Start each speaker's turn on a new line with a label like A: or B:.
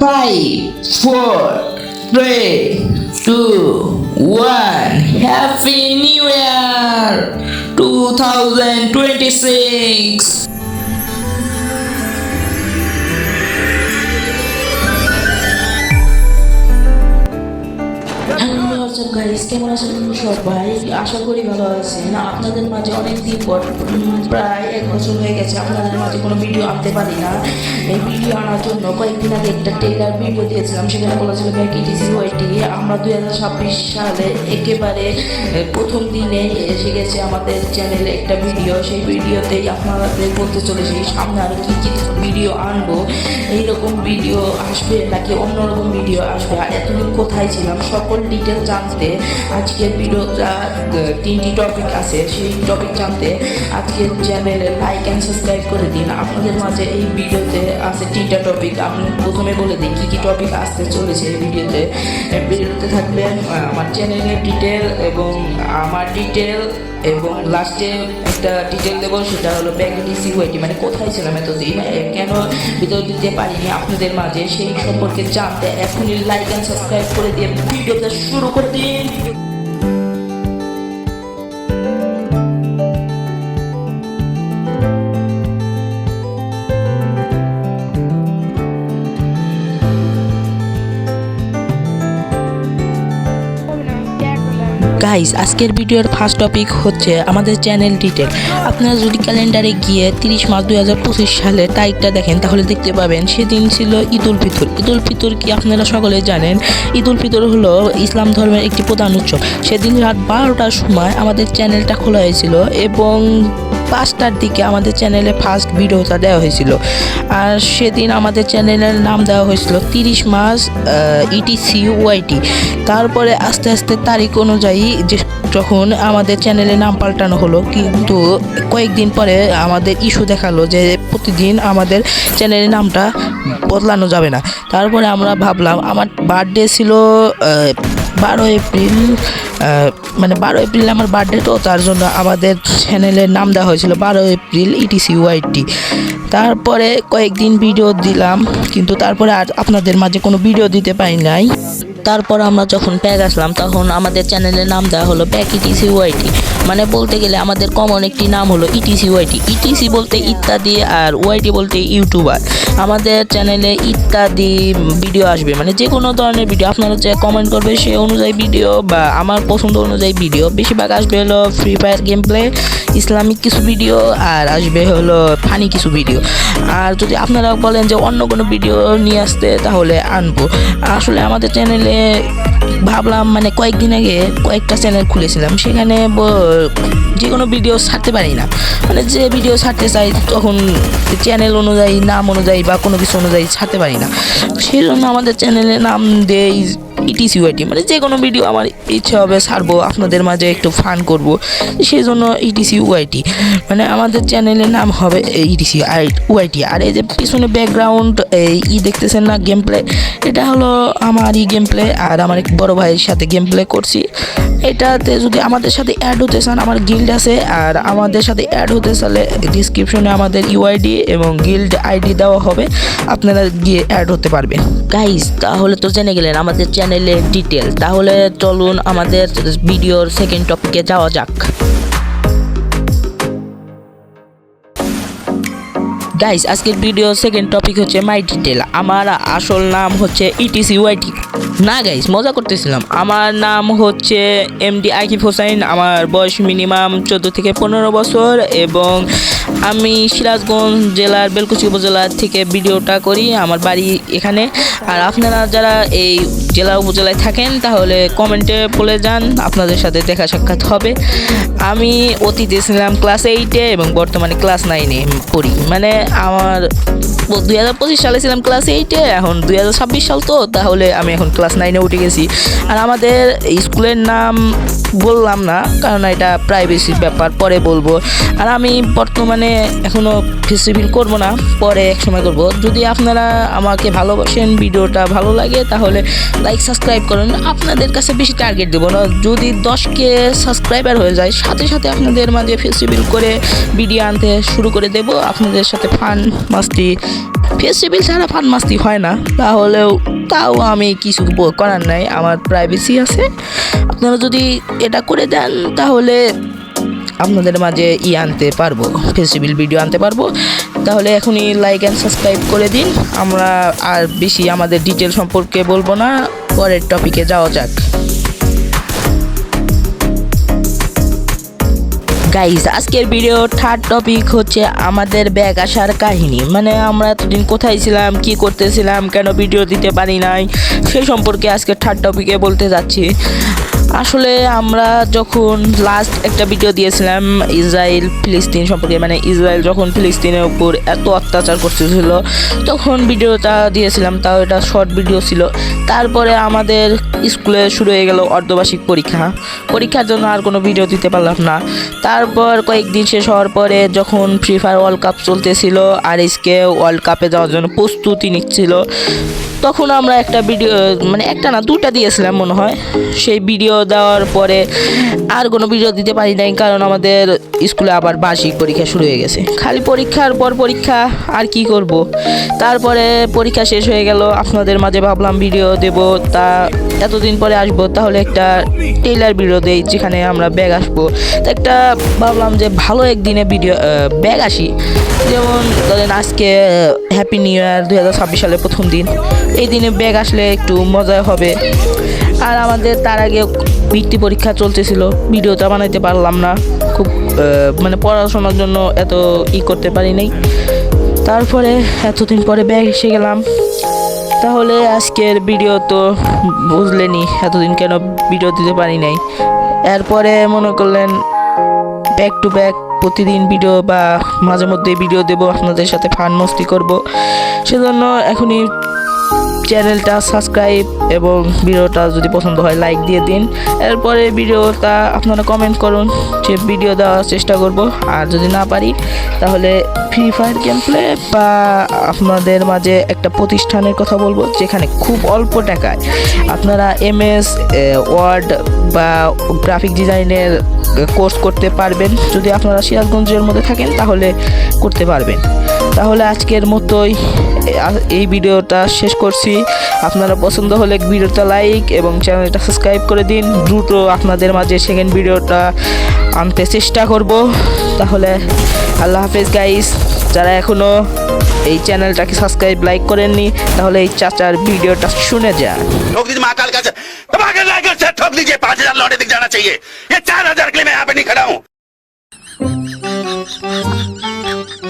A: Five, four, three, two, one. Happy New Year 2026.
B: কেমন আছেন সবাই? আশা করি ভালো আছেন। আপনাদের মাঝে অনেক দিন পর প্রায় এক বছর হয়ে গেছে আপনাদের মাঝে কোনো ভিডিও আনতে পারি না। এই ভিডিও আনার জন্য কয়েকদিন আগে একটা টেলার ভিডিও দিয়েছিলাম, সেখানে বলা ছিল ব্যাকিটিসি ওয়াইটি আমরা দুই হাজার ছাব্বিশ সালে একেবারে প্রথম দিনে এসে গেছে আমাদের চ্যানেলে একটা ভিডিও সেই ভিডিওতেই আপনাদের বলতে চলেছি, সামনে আরও কী কী ভিডিও আনব? এইরকম ভিডিও আসবে নাকি অন্যরকম ভিডিও আসবে? আর এতদিন কোথায় ছিলাম? সকল ডিটেল জানতে আজকের ভিডিওটা তিনটি টপিক আছে, সেই টপিক জানতে আজকের চ্যানেলে লাইক অ্যান্ড সাবস্ক্রাইব করে দিন। আপনাদের মাঝে এই ভিডিওতে আছে তিনটা টপিক আমি প্রথমে বলে দিই, কী কী টপিক আসতে চলেছে এই ভিডিওতে। ভিডিওতে থাকবে আমার চ্যানেলের ডিটেল এবং আমার ডিটেল এবং লাস্টে একটা ডিটেল দেবো, সেটা হলো ব্যাগেটি সিওয়াইটি মানে কোথায় ছিলাম এতদিন কেন ভিডিও দিতে পারিনি আপনাদের মাঝে, সেই সম্পর্কে জানতে এখনই লাইক অ্যান্ড সাবস্ক্রাইব করে দিয়ে ভিডিওটা শুরু করে দিন। গাইস আজকের ভিডিওর ফার্স্ট টপিক হচ্ছে আমাদের চ্যানেল ডিটেল আপনারা যদি ক্যালেন্ডারে গিয়ে তিরিশ মার্চ দুই হাজার পঁচিশ সালে তারিখটা দেখেন, তাহলে দেখতে পাবেন সেদিন ছিল ঈদ উল ফিতর। ঈদ উল ফিতর কি আপনারা সকলে জানেন? ঈদ উল ফিতর হলো ইসলাম ধর্মের একটি প্রধান উৎসব। সেদিন রাত বারোটার সময় আমাদের চ্যানেলটা খোলা হয়েছিল এবং পাঁচটার দিকে আমাদের চ্যানেলে ফার্স্ট ভিডিওটা দেওয়া হয়েছিল। আর সেদিন আমাদের চ্যানেলের নাম দেওয়া হয়েছিল তিরিশ মাস ইটিসি ওয়াইটি তারপরে আস্তে আস্তে তারিখ অনুযায়ী যে যখন আমাদের চ্যানেলে নাম পাল্টানো হলো, কিন্তু কয়েকদিন পরে আমাদের ইস্যু দেখাল যে প্রতিদিন আমাদের চ্যানেলের নামটা বদলানো যাবে না। তারপরে আমরা ভাবলাম, আমার বার্থডে ছিল বারো এপ্রিল মানে বারো এপ্রিল আমার বার্থডে তো, তার জন্য আমাদের চ্যানেলের নাম দেওয়া হয়েছিল বারো এপ্রিল ইটিসি ওয়াইটি তারপরে কয়েকদিন ভিডিও দিলাম, কিন্তু তারপরে আর আপনাদের মাঝে কোনো ভিডিও দিতে পারি নাই। তারপর আমরা যখন প্যাক আসলাম, তখন আমাদের চ্যানেলের নাম দেওয়া হলো প্যাক ইটিসি ওয়াইটি মানে বলতে গেলে আমাদের কমন একটি নাম হলো ইটিসি ওয়াইটি ইটিসি বলতে ইত্যাদি আর ওয়াইটি বলতে ইউটিউবার আমাদের চ্যানেলে ইত্যাদি ভিডিও আসবে। মানে যে কোনো ধরনের ভিডিও আপনারা যে কমেন্ট করবে সে অনুযায়ী ভিডিও বা আমার পছন্দ অনুযায়ী ভিডিও বেশিরভাগ আসবে হলো free fire game play Islamic কিছু ভিডিও আর আসবে হলো ফানি কিছু ভিডিও আর যদি আপনারা বলেন যে অন্য কোনো ভিডিও নিয়ে আসতে, তাহলে আনব। আসলে আমাদের চ্যানেলে ভাবলাম মানে কয়েকদিন আগে কয়েকটা চ্যানেল খুলেছিলাম। সেখানে যে কোনো ভিডিও ছাড়তে পারি না। মানে যে ভিডিও ছাড়তে চাই, তখন চ্যানেল অনুযায়ী, নাম অনুযায়ী বা কোনো কিছু অনুযায়ী ছাড়তে পারি না। সেই জন্য আমাদের চ্যানেলে নাম দেই ইটিসি ওয়াইটি মানে যে কোনো ভিডিও আমার ইচ্ছে হবে ছাড়বো, আপনাদের মাঝে একটু ফান করব। সেই জন্য ইটিসি ওয়াইটি মানে আমাদের চ্যানেলের নাম হবে ইটিসি ওয়াইটি আর এই যে পিছনে ব্যাকগ্রাউন্ড এই ই দেখতেছেন না গেম প্লে এটা হলো আমার ই গেম প্লে আর আমার এক বড় ভাইয়ের সাথে গেম প্লে করছি। এটাতে যদি আমাদের সাথে অ্যাড হতে চান, আমার গিল্ড আছে, আর আমাদের সাথে অ্যাড হতে চাইলে ডিসক্রিপশনে আমাদের ইউআইডি এবং গিল্ড আইডি দেওয়া হবে। আপনারা গিয়ে অ্যাড হতে পারবেন। গাইস তাহলে তো জেনে গেলেন, আমাদের চ্যানেলের ডিটেল তাহলে চলুন আমাদের ভিডিওর সেকেন্ড টপিকে যাওয়া যাক। গাইস আজকের ভিডিও সেকেন্ড টপিক হচ্ছে মাই ডিটেল আমার আসল নাম হচ্ছে E ইটিসি ওয়াইটি না গাইস মজা করতেছিলাম। আমার নাম হচ্ছে এমডি আকিব হোসাইন, আমার বয়স মিনিমাম চোদ্দ থেকে পনেরো বছর এবং আমি সিরাজগঞ্জ জেলার বেলকুচি উপজেলা থেকে ভিডিওটা করি, আমার বাড়ি এখানে। আর আপনারা যারা এই জেলা উপজেলায় থাকেন, তাহলে কমেন্টে বলে যান, আপনাদের সাথে দেখা সাক্ষাৎ হবে। আমি অতীতে ছিলাম ক্লাস এইটে এবং বর্তমানে ক্লাস নাইনে পড়ি। মানে আমার দুই হাজার পঁচিশ সালে ছিলাম ক্লাস এইটে এখন দুই হাজার ছাব্বিশ সাল তো, তাহলে আমি এখন ক্লাস নাইনে উঠে গেছি। আর আমাদের স্কুলের নাম বললাম না, কারণ এটা প্রাইভেসির ব্যাপার, পরে বলব। আর আমি বর্তমানে এখনও ফেস্টিভ্যাল করব না, পরে এক সময় করব। যদি আপনারা আমাকে ভালোবাসেন, ভিডিওটা ভালো লাগে, তাহলে লাইক সাবস্ক্রাইব করুন। আপনাদের কাছে বেশি টার্গেট দেবো না। যদি দশকে সাবস্ক্রাইবার হয়ে যায়, সাথে সাথে আপনাদের মাঝে ফেস্টিভ্যাল করে ভিডিও আনতে শুরু করে দেব। আপনাদের সাথে ফান মাস্তি ফেস্টিভ্যাল ছাড়া ফান মাস্তি হয় না। তাহলেও তাও আমি কিছু করার নাই, আমার প্রাইভেসি আছে। আপনারা যদি এটা করে দেন, তাহলে আপনাদের মাঝে ই আনতে পারব ফেস্টিভ্যাল ভিডিও আনতে পারব। তাহলে এখনই লাইক অ্যান্ড সাবস্ক্রাইব করে দিন। আমরা আর বেশি আমাদের ডিটেল সম্পর্কে বলব না, পরের টপিকে যাওয়া যাক। গাইজ আজকের ভিডিও থার্ড টপিক হচ্ছে আমাদের ব্যাগ আসার কাহিনী। মানে আমরা এতদিন কোথায় ছিলাম, কি করতেছিলাম, কেন ভিডিও দিতে পারি নাই, সে সম্পর্কে আজকে থার্ড টপিকে বলতে যাচ্ছি। আসলে আমরা যখন লাস্ট একটা ভিডিও দিয়েছিলাম, ইসরায়েল, ফিলিস্তিন সম্পর্কে মানে ইসরায়েল যখন ফিলিস্তিনের উপর এত অত্যাচার করতেছিল, তখন ভিডিওটা দিয়েছিলাম, তাও এটা শর্ট ভিডিও ছিল। তারপরে আমাদের স্কুলে শুরু হয়ে গেল অর্ধবার্ষিক পরীক্ষা। পরীক্ষার জন্য আর কোনো ভিডিও দিতে পারলাম না। তারপর কয়েকদিন শেষ হওয়ার পরে যখন ফ্রি ফায়ার ওয়ার্ল্ড কাপ চলতেছিল আর এসকে ওয়ার্ল্ড কাপে যাওয়ার জন্য প্রস্তুতি নিচ্ছিল। তখন আমরা একটা ভিডিও মানে একটা না দুটা দিয়েছিলাম মনে হয়। সেই ভিডিও দেওয়ার পরে আর কোনো ভিডিও দিতে পারি নাই, কারণ আমাদের স্কুলে আবার বার্ষিক পরীক্ষা শুরু হয়ে গেছে। খালি পরীক্ষার পর পরীক্ষা, আর কি করব? তারপরে পরীক্ষা শেষ হয়ে গেল, আপনাদের মাঝে ভাবলাম ভিডিও দেব, তা এতদিন পরে আসব, তাহলে একটা টেইলার ভিডিও দেই, যেখানে আমরা ব্যাগ আসব। তা একটা ভাবলাম যে ভালো একদিনে ভিডিও ব্যাগ আসি। যেমন ধরেন আজকে হ্যাপি নিউ ইয়ার দু হাজার ছাব্বিশ সালের প্রথম দিন। এই দিনে ব্যাগ আসলে একটু মজা হবে। আর আমাদের তার আগে বৃত্তি পরীক্ষা চলতেছিল, ভিডিওটা বানাইতে পারলাম না। খুব মানে পড়াশোনার জন্য এত ই করতে পারি নাই। তারপরে এতদিন পরে ব্যাগ এসে গেলাম। তাহলে আজকের ভিডিও তো বুঝলেনি এতদিন কেন ভিডিও দিতে পারি নাই। এরপরে মনে করলেন ব্যাক টু ব্যাক প্রতিদিন ভিডিও বা মাঝে মধ্যে ভিডিও দেব, আপনাদের সাথে ফান মস্তি করব। সেজন্য এখনই চ্যানেলটা সাবস্ক্রাইব এবং ভিডিওটা যদি পছন্দ হয় লাইক দিয়ে দিন। এরপরে ভিডিওটা আপনারা কমেন্ট করুন যে ভিডিও দেওয়ার চেষ্টা করব। আর যদি না পারি, তাহলে ফ্রি ফায়ার গেম প্লে বা আপনাদের মাঝে একটা প্রতিষ্ঠানের কথা বলব, যেখানে খুব অল্প টাকায় আপনারা এমএস ওয়ার্ড বা গ্রাফিক ডিজাইনের কোর্স করতে পারবেন। যদি আপনারা সিরাজগঞ্জের মধ্যে থাকেন, তাহলে করতে পারবেন। তাহলে আজকের মতোই এ- এই ভিডিওটা শেষ করছি আপনারা পছন্দ হলে ভিডিওটা লাইক এবং চ্যানেলটা সাবস্ক্রাইব করে দিন দ্রুত আপনাদের মাঝে সেকেন্ড ভিডিওটা আনতে চেষ্টা করব তাহলে আল্লাহ হাফেজ গাইস যারা এখনও এই চ্যানেলটাকে সাবস্ক্রাইব লাইক করেননি তাহলে এই চাচার ভিডিওটা শুনে যান
C: ठोक दीजिए महाकाल का सर दबा के लाकर से ठोक दीजिए पांच हजार लौटे दिख जाना चाहिए ये चार हजार के लिए मैं यहाँ पे नहीं खड़ा हूँ